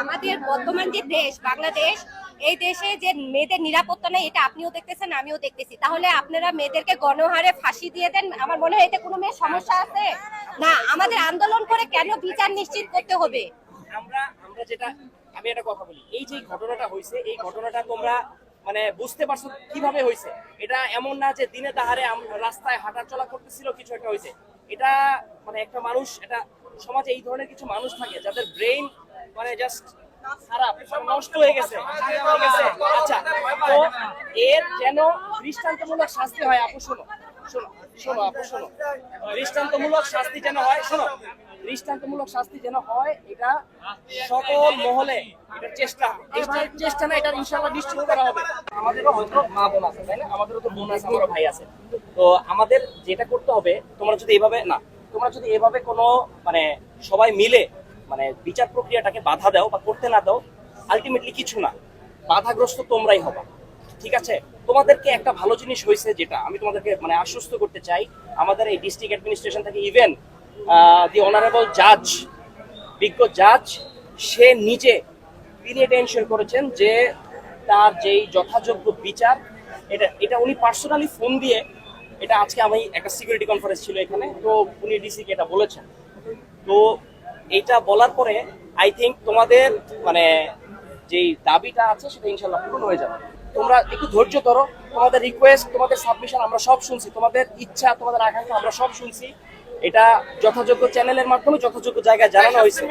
আমাদের বর্তমান যে দেশ, বাংলাদেশ, এই দেশে যে মেয়েদের নিরাপত্তা নেই, এটা আপনিও দেখতেছেন, আমিও দেখতেছি। তাহলে আপনারা মেয়েদেরকে গণহারে ফাঁসি দিয়ে দেন? আমার মনে হয় এতে কোনো মেয়ের সমস্যা আছে? না, আমাদের আন্দোলন করে কেন বিচার নিশ্চিত করতে হবে? আমরা আমরা যেটা, আমি একটা কথা বলি। এই যে ঘটনাটা হয়েছে, এই ঘটনাটা তোমরা মানে বুঝতে পারছ কীভাবে হয়েছে? এটা এমন না যে দিনে তাহারে রাস্তায় হাঁটা চলা করতেছিল, কিছু একটা হয়েছে। এটা মানে একটা মানুষ, এটা সমাজে এই ধরনের কিছু মানুষ থাকে যাদের ব্রেইন মানে জাস্ট আচ্ছা তো এর যেন দৃষ্টান্তমূলক শাস্তি হয়, আপু, শোনো শোনো শোনো, আপু, শোনো। দৃষ্টান্তমূলক শাস্তি যেন হয়, শোনো দৃষ্টান্তমূলক শাস্তি যেন হয় এটা সকল মহলে এটা চেষ্টা। চেষ্টা না এটা ইনশাআল্লাহ নিশ্চিত করা হবে। আমাদেরও হয়তো মা বোন আছে তাই না? আমাদেরও তো বোন আছে আমারও ভাই আছে। তো আমাদের যেটা করতে হবে তোমরা যদি এভাবে না তোমরা যদি এভাবে কোনো মানে সবাই মিলে মানে বিচার প্রক্রিয়াটাকে বাধা দাও বা করতে না দাও আলটিমেটলি কিছু না। বাধাগ্রস্ত তোমরাই হবা। ঠিক আছে? তোমাদেরকে একটা ভালো জিনিস হয়েছে যেটা আমি তোমাদেরকে মানে আশ্বস্ত করতে চাই আমাদের এই ডিস্ট্রিক্ট অ্যাডমিনিস্ট্রেশন থেকে ইভেন দি অনারেবল জাজ বিজ্ঞ জাজ সে নিজে তিনি এটা এনশিওর করেছেন যে তার যেই যথাযোগ্য বিচার, এটা এটা উনি পার্সোনালি ফোন দিয়ে, এটা আজকে আমি একটা সিকিউরিটি কনফারেন্স ছিল এখানে, তো উনি ডিসিকে এটা বলেছেন। তো এটা বলার পরে আই থিঙ্ক তোমাদের মানে যেই দাবিটা আছে সেটা ইনশাল্লাহ পূরণ হয়ে যাবে। তোমরা একটু ধৈর্য ধরো, তোমাদের রিকোয়েস্ট তোমাদের সাবমিশন আমরা সব শুনছি, তোমাদের ইচ্ছা, তোমাদের আকাঙ্ক্ষা আমরা সব শুনছি। এটা যথাযোগ্য চ্যানেলের মাধ্যমে যথাযোগ্য জায়গায় জানানো হয়েছে।